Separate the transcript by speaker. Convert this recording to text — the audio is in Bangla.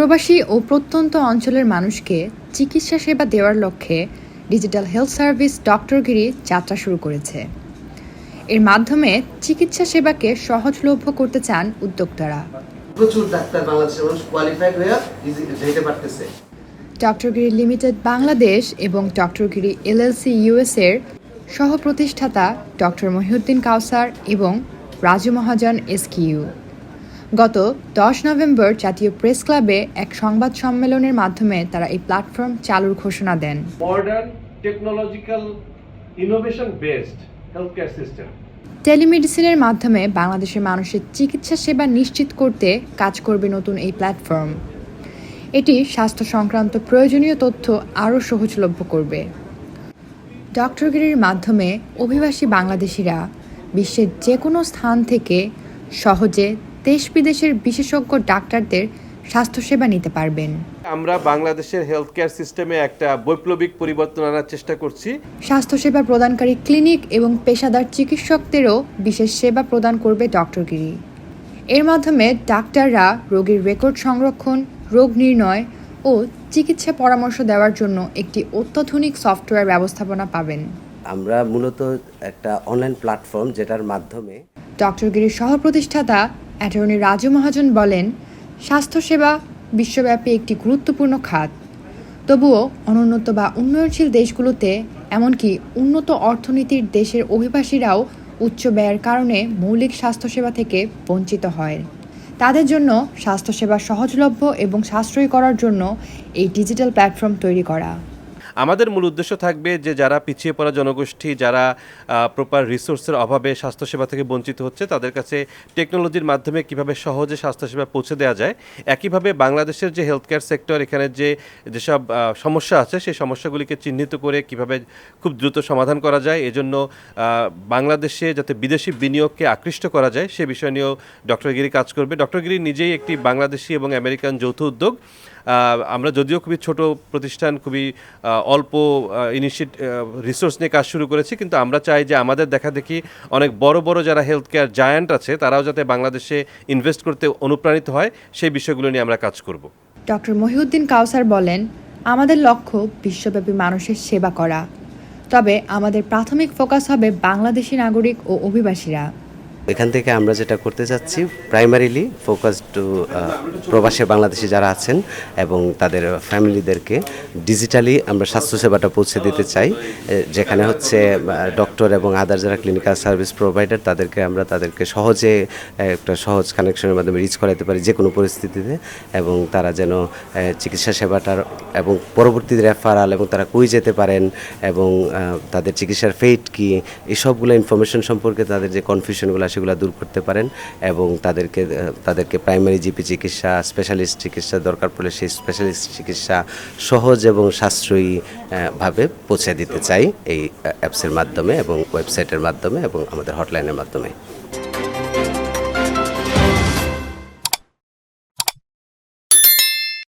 Speaker 1: প্রবাসী ও প্রত্যন্ত অঞ্চলের মানুষকে চিকিৎসা সেবা দেওয়ার লক্ষ্যে ডিজিটাল হেলথ সার্ভিস ডক্টরগিরি যাত্রা শুরু করেছে। এর মাধ্যমে চিকিৎসা সেবাকে সহজলভ্য করতে চান উদ্যোক্তারা।
Speaker 2: প্রচুর ডাক্তার বাংলাদেশের মানুষ কোয়ালিফাইড হয়ে যেতে পারতেছে।
Speaker 1: ডক্টরগিরি লিমিটেড বাংলাদেশ এবং ডক্টরগিরি এলএলসি ইউএস এর সহ প্রতিষ্ঠাতা ডক্টর মহিউদ্দিন কাউসার এবং রাজু মহাজন এসকিউ গত দশ নভেম্বর জাতীয় প্রেস ক্লাবে এক সংবাদ সম্মেলনের মাধ্যমে তারা এই প্ল্যাটফর্ম চালুর ঘোষণা দেন। টেলিমেডিসিনের মাধ্যমে বাংলাদেশের মানুষের চিকিৎসা সেবা নিশ্চিত করতে কাজ করবে নতুন এই প্ল্যাটফর্ম। এটি স্বাস্থ্য সংক্রান্ত প্রয়োজনীয় তথ্য আরও সহজলভ্য করবে। ডক্টরগিরির মাধ্যমে অভিবাসী বাংলাদেশিরা বিশ্বের যে কোনো স্থান থেকে সহজে দেশ বিদেশের বিশেষজ্ঞ ডাক্তারদের স্বাস্থ্যসেবা নিতে পারবেন।
Speaker 3: আমরা বাংলাদেশের হেলথ কেয়ার সিস্টেমে একটা বৈপ্লবিক পরিবর্তন আনার চেষ্টা করছি।
Speaker 1: স্বাস্থ্যসেবা প্রদানকারী ক্লিনিক এবং পেশাদার চিকিৎসকদেরও বিশেষ সেবা প্রদান করবে ডক্টরগিরি এর মাধ্যমে ডাক্তাররা রোগীর রেকর্ড সংরক্ষণ রোগ নির্ণয় ও চিকিৎসা পরামর্শ দেওয়ার জন্য একটি অত্যাধুনিক সফটওয়্যার ব্যবস্থাপনা পাবেন।
Speaker 4: আমরা মূলত একটা অনলাইন প্ল্যাটফর্ম যেটার মাধ্যমে
Speaker 1: ডক্টরগিরির সহ প্রতিষ্ঠাতা অ্যাটর্নি রাজু মহাজন বলেন, স্বাস্থ্যসেবা বিশ্বব্যাপী একটি গুরুত্বপূর্ণ খাত। তবুও অনুন্নত বা উন্নয়নশীল দেশগুলোতে, এমনকি উন্নত অর্থনীতির দেশের অভিবাসীরাও উচ্চ ব্যয়ের কারণে মৌলিক স্বাস্থ্যসেবা থেকে বঞ্চিত হয়। তাদের জন্য স্বাস্থ্যসেবা সহজলভ্য এবং সাশ্রয়ী করার জন্য এই ডিজিটাল প্ল্যাটফর্ম তৈরি করা।
Speaker 3: আমাদের মূল উদ্দেশ্য থাকবে যে যারা পিছিয়ে পড়া জনগোষ্ঠী, যারা প্রপার রিসোর্সের অভাবে স্বাস্থ্যসেবা থেকে বঞ্চিত হচ্ছে, তাদের কাছে টেকনোলজির মাধ্যমে কীভাবে সহজে স্বাস্থ্যসেবা পৌঁছে দেওয়া যায়। একইভাবে বাংলাদেশের যে হেলথ কেয়ার সেক্টর এখানে যে, যেসব সমস্যা আছে, সেই সমস্যাগুলিকে চিহ্নিত করে কীভাবে খুব দ্রুত সমাধান করা যায়। এজন্য বাংলাদেশে যাতে বিদেশি বিনিয়োগকে আকৃষ্ট করা যায়, সে বিষয় নিয়েও ডক্টর গিরি কাজ করবে। ডক্টর গিরি নিজেই একটি বাংলাদেশি এবং আমেরিকান যৌথ উদ্যোগ। আমরা যদিও খুবই ছোট প্রতিষ্ঠান, খুবই অল্প ইনিশিয়েট রিসোর্স নিয়ে কাজ শুরু করেছি, কিন্তু আমরা চাই যে আমাদের দেখা দেখি অনেক বড় বড় যারা হেলথ কেয়ার জায়ান্ট আছে, তারাও যাতে বাংলাদেশে ইনভেস্ট করতে অনুপ্রাণিত হয়, সেই বিষয়গুলো নিয়ে আমরা কাজ করব।
Speaker 1: ডক্টর মহিউদ্দিন কাউসার বলেন, আমাদের লক্ষ্য বিশ্বব্যাপী মানুষের সেবা করা। তবে আমাদের প্রাথমিক ফোকাস হবে বাংলাদেশি নাগরিক ও অভিবাসীরা।
Speaker 4: এখান থেকে আমরা যেটা করতে চাচ্ছি প্রাইমারিলি ফোকাস টু প্রবাসী বাংলাদেশি যারা আছেন এবং তাদের ফ্যামিলিদেরকে ডিজিটালি আমরা স্বাস্থ্যসেবাটা পৌঁছে দিতে চাই যেখানে হচ্ছে ডক্টর এবং আদার যারা ক্লিনিক্যাল সার্ভিস প্রোভাইডার তাদেরকে আমরা তাদেরকে সহজে একটা সহজ কানেকশনের মাধ্যমে রিচ করাতে পারি যে কোনো পরিস্থিতিতে এবং তারা যেন চিকিৎসা সেবাটার এবং পরবর্তী রেফারাল এবং তারা কই যেতে পারেন এবং তাদের চিকিৎসার ফেট কী এই সবগুলো ইনফরমেশন সম্পর্কে তাদের যে কনফিউশনগুলো সেগুলো দূর করতে পারেন এবং তাদেরকে তাদেরকে প্রাইমারি জিপি চিকিৎসা স্পেশালিস্ট চিকিৎসা দরকার পড়লে সেই স্পেশালিস্ট চিকিৎসা সহজ এবং সাশ্রয়ী ভাবে পৌঁছে দিতে চাই এই অ্যাপসের মাধ্যমে এবং ওয়েবসাইটের মাধ্যমে এবং আমাদের হটলাইনের মাধ্যমে।